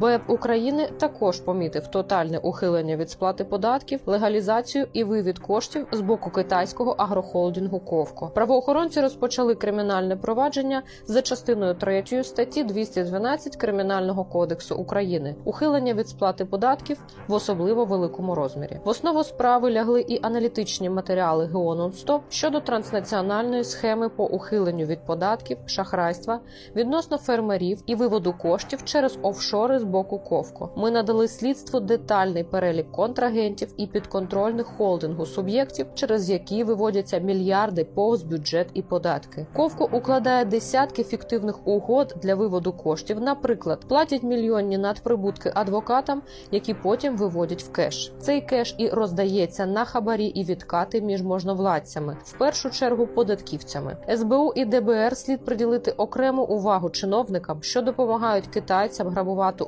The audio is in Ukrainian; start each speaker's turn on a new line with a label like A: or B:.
A: БЕП України також помітив тотальне ухилення від сплати податків, легалізацію і вивід коштів з боку китайського агрохолдингу Ковко. Правоохоронці розпочали кримінальне провадження за частиною 3 статті 212 Кримінального кодексу України ухилення від сплати податків в особливо великому розмірі. В основу справи лягли і аналітичні матеріали ГО «Нонстоп» щодо транснаціональної схеми по ухиленню від податків, шахрайства відносно фермерів і виводу коштів через офшори з боку Ковко. Ми надали слідству детальний перелік контрагентів і підконтрольних холдингу суб'єктів, через які виводяться мільярди повз бюджет і податки. Ковко укладає десятки фіктивних угод для виводу коштів. Наприклад, платять мільйонні надприбутки адвокатам, які потім виводять в кеш. Цей кеш і роздається на хабарі і відкати між можновладцями, в першу чергу податківцями. СБУ і ДБР слід приділити окрему увагу чиновникам, що допомагають китайцям грабувати